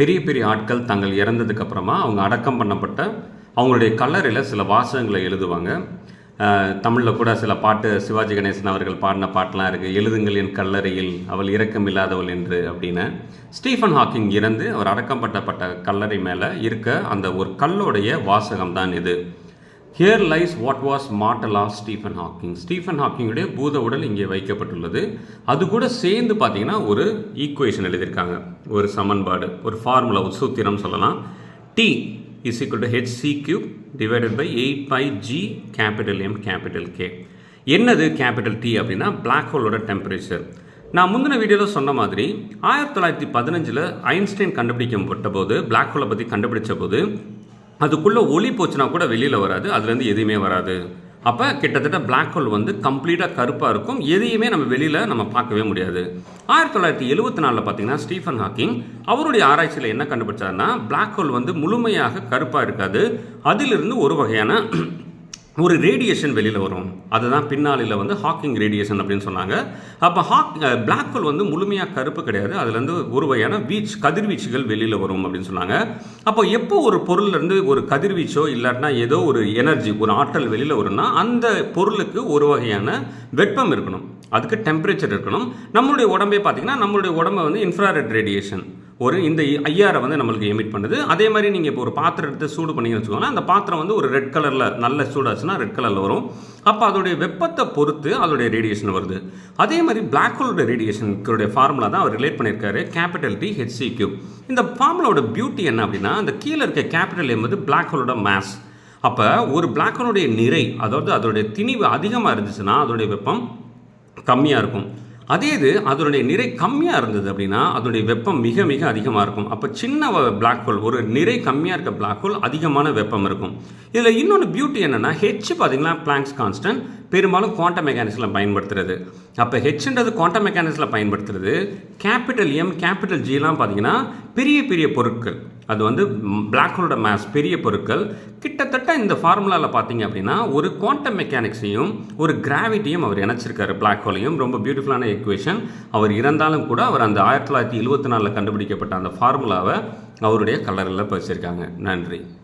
பெரிய பெரிய ஆட்கள் தங்கள் இறந்ததுக்கு அப்புறமா அவங்க அடக்கம் பண்ணப்பட்ட அவங்களுடைய கல்லறையில் சில வாசகங்களை எழுதுவாங்க. தமிழில் கூட சில பாட்டு சிவாஜி கணேசன் அவர்கள் பாடின பாட்டெலாம் இருக்குது எழுதுங்கள் என் கல்லறையில் அவள் இரக்கம் இல்லாதவள் என்று அப்படின்னு. ஸ்டீஃபன் ஹாக்கிங் இறந்து அவர் அடக்கம் பண்ணப்பட்ட கல்லறை மேலே இருக்க அந்த ஒரு கல்லோடைய வாசகம் தான் இது. Here lies what was mortal of Stephen Hawking Stephen ஹாக்கிங்குடைய பூத உடல் இங்கே வைக்கப்பட்டுள்ளது. அது கூட சேர்ந்து பார்த்தீங்கன்னா ஒரு ஈக்குவேஷன் எழுதியிருக்காங்க. ஒரு சமன்பாடு ஒரு ஃபார்முலா ஒரு சூத்திரம் சொல்லலாம். T is equal to H C cube divided by eight by G capital M capital K என்னது கேபிட்டல் டி அப்படின்னா பிளாக் ஹோலோட டெம்பரேச்சர் நான் முந்தின வீடியோவில் சொன்ன மாதிரி ஆயிரத்தி தொள்ளாயிரத்தி பதினஞ்சில் ஐன்ஸ்டைன் கண்டுபிடிக்கப்பட்ட போது பிளாக் ஹோலை பற்றி கண்டுபிடிச்ச போது அதுக்குள்ளே ஒளி போச்சுன்னா கூட வெளியில் வராது அதுலேருந்து எதுவுமே வராது. அப்போ கிட்டத்தட்ட பிளாக் ஹோல் வந்து கம்ப்ளீட்டாக கருப்பாக இருக்கும். எதையுமே நம்ம வெளியில் நம்ம பார்க்கவே முடியாது. ஆயிரத்தி தொள்ளாயிரத்தி எழுபத்தி நாலில் பார்த்தீங்கன்னா ஸ்டீஃபன் ஹாக்கிங் அவருடைய ஆராய்ச்சியில் என்ன கண்டுபிடிச்சாருன்னா பிளாக் ஹோல் வந்து முழுமையாக கருப்பாக இருக்காது. அதிலிருந்து ஒரு வகையான ஒரு ரேடியேஷன் வெளியில் வரும். அதுதான் பின்னாளில் வந்து ஹாக்கிங் ரேடியேஷன் அப்படின்னு சொன்னாங்க. அப்போ ஹாக் பிளாக் ஹோல் வந்து முழுமையாக கருப்பு கிடையாது. அதுலேருந்து ஒரு வகையான வீச் கதிர்வீச்சுகள் வெளியில் வரும் அப்படின்னு சொன்னாங்க. அப்போ எப்போ ஒரு பொருள்லேருந்து ஒரு கதிர்வீச்சோ இல்லாட்டினா ஏதோ ஒரு எனர்ஜி ஒரு ஆற்றல் வெளியில் வரும்னா அந்த பொருளுக்கு ஒரு வகையான வெப்பம் இருக்கணும். அதுக்கு டெம்பரேச்சர் இருக்கணும். நம்மளுடைய உடம்பே பார்த்திங்கன்னா நம்மளுடைய உடம்பை வந்து இன்ஃப்ராரெட் ரேடியேஷன் ஒரு இந்த ஐஆரை வந்து நம்மளுக்கு எமிட் பண்ணுது. அதே மாதிரி நீங்கள் இப்போ ஒரு பாத்திரம் எடுத்து சூடு பண்ணிங்கன்னு வச்சுக்கோங்களேன் அந்த பாத்திரம் வந்து ஒரு ரெட் கலரில் நல்ல சூடாச்சுன்னா ரெட் கலரில் வரும். அப்போ அதோடைய வெப்பத்தை பொறுத்து அதோடைய ரேடியேஷன் வருது. அதே மாதிரி பிளாக் ஹோலோட ரேடியேஷனுடைய ஃபார்முலா தான் அவர் ரிலேட் பண்ணியிருக்காரு capital T H C Q இந்த ஃபார்முலாவோட பியூட்டி என்ன அப்படின்னா அந்த கீழே இருக்க கேபிட்டல் என்பது பிளாக் ஹோலோட மேஸ் அப்போ ஒரு பிளாக் ஹோலுடைய நிறை அதாவது அதோடைய திணிவு அதிகமாக இருந்துச்சுன்னா அதோடைய வெப்பம் கம்மியாக இருக்கும். அதே இது அதனுடைய நிறை கம்மியாக இருந்தது அப்படின்னா அதனுடைய வெப்பம் மிக மிக அதிகமாக இருக்கும். அப்போ சின்ன பிளாக் ஹோல் ஒரு நிறை கம்மியாக இருக்க பிளாக் ஹோல் அதிகமான வெப்பம் இருக்கும். இதில் இன்னொன்று பியூட்டி என்னென்னா ஹெச் பார்த்தீங்கன்னா பிளாங்க்ஸ் கான்ஸ்டன்ட் பெரும்பாலும் குவாண்டம் மெக்கானிக்ஸில் பயன்படுத்துறது. அப்போ ஹெச்ன்றது குவாண்டம் மெக்கானிக்ஸில் பயன்படுத்துறது. கேபிட்டல் எம் கேபிட்டல் ஜிலாம் பார்த்தீங்கன்னா பெரிய பெரிய பொருட்கள். அது வந்து பிளாக் ஹோலோட மேஸ் பெரிய பொருட்கள். கிட்டத்தட்ட இந்த ஃபார்முலாவில் பார்த்தீங்க அப்படின்னா ஒரு குவாண்டம் மெக்கானிக்ஸையும் ஒரு கிராவிட்டியும் அவர் இணைச்சிருக்காரு பிளாக் ஹோலையும் ரொம்ப பியூட்டிஃபுல்லான எக்குவேஷன் அவர் இறந்தாலும் கூட அவர் அந்த ஆயிரத்தி தொள்ளாயிரத்தி எழுபத்தி நாலில் கண்டுபிடிக்கப்பட்ட அந்த ஃபார்முலாவை அவருடைய கலரில் பதிச்சிருக்காங்க. நன்றி.